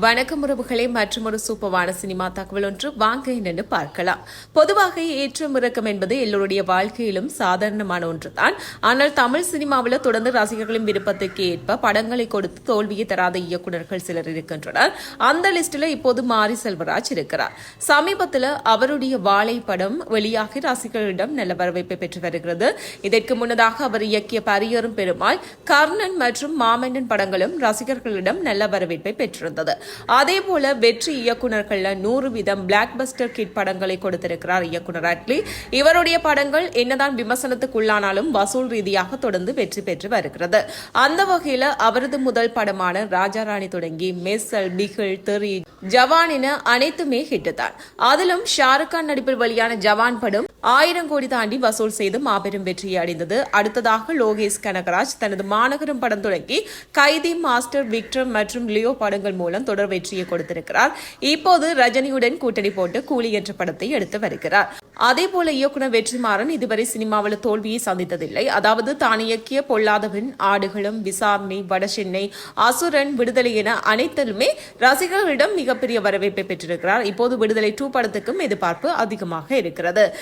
வணக்கம் உறவுகளே மற்றும் ஒரு சூப்பரான சினிமா தகவல் ஒன்று. வாங்க என்னன்னு பார்க்கலாம். பொதுவாக ஏற்றம் இறக்கம் என்பது எல்லோருடைய வாழ்க்கையிலும் சாதாரணமான ஒன்றுதான். ஆனால் தமிழ் சினிமாவில் தொடர்ந்து ரசிகர்களின் விருப்பத்துக்கு ஏற்ப படங்களை கொடுத்து தோல்வியை தராத இயக்குநர்கள் சிலர் இருக்கின்றனர். அந்த லிஸ்டில் இப்போது மாரி செல்வராஜ் இருக்கிறார். சமீபத்தில் அவருடைய வாழை படம் வெளியாகி ரசிகர்களிடம் நல்ல வரவேற்பை பெற்று வருகிறது. இதற்கு முன்னதாக அவர் இயக்கிய பரியரும் பெருமாள் கர்ணன் மற்றும் மாமன்னன் படங்களும் ரசிகர்களிடம் நல்ல வரவேற்பை பெற்றிருந்தது. அதே போல வெற்றி இயக்குனர்கள்ல நூறு வீதம் பிளாக் பஸ்டர் கிட் படங்களை கொடுத்திருக்கிறார் இயக்குனர் அட்லி. இவருடைய படங்கள் என்னதான் விமர்சனத்துக்குள்ளானாலும் வசூல் ரீதியாக தொடர்ந்து வெற்றி பெற்று வருகிறது. அந்த வகையில் அவரது முதல் படமான ராஜா ராணி தொடங்கி மெஸ்ஸல் பிகில் தெரி ஜவான் என அனைத்துமே ஹிட் தான் அதிலும் ஷாருக் கான் நடிப்பில் வெளியான ஜவான் படம் ஆயிரம் கோடி தாண்டி வசூல் செய்து மாபெரும் வெற்றியை அடைந்தது. அடுத்ததாக லோகேஷ் கனகராஜ் தனது மாநகரம் படம் தொடங்கி கைதி மாஸ்டர் விக்ரம் மற்றும் லியோ படங்கள் மூலம் தொடர் வெற்றியை கொடுத்திருக்கிறார். இப்போது ரஜினியுடன் கூட்டணி போட்டு கூலி என்ற படத்தை எடுத்து வருகிறார். அதே போல இயக்குனர் வெற்றிமாறன் இதுவரை சினிமாவில் தோல்வியை சந்தித்ததில்லை. அதாவது தான் இயக்கிய பொல்லாதவன் ஆடுகளும் விசாரணை வடசென்னை அசுரன் விடுதலை என அனைத்திலுமே ரசிகர்களிடம் மிக மிகப்பெரிய வரவேற்பை பெற்றிருக்கிறார். இப்போது விடுதலை டூ படத்துக்கும் எதிர்பார்ப்பு அதிகமாக இருக்கிறது.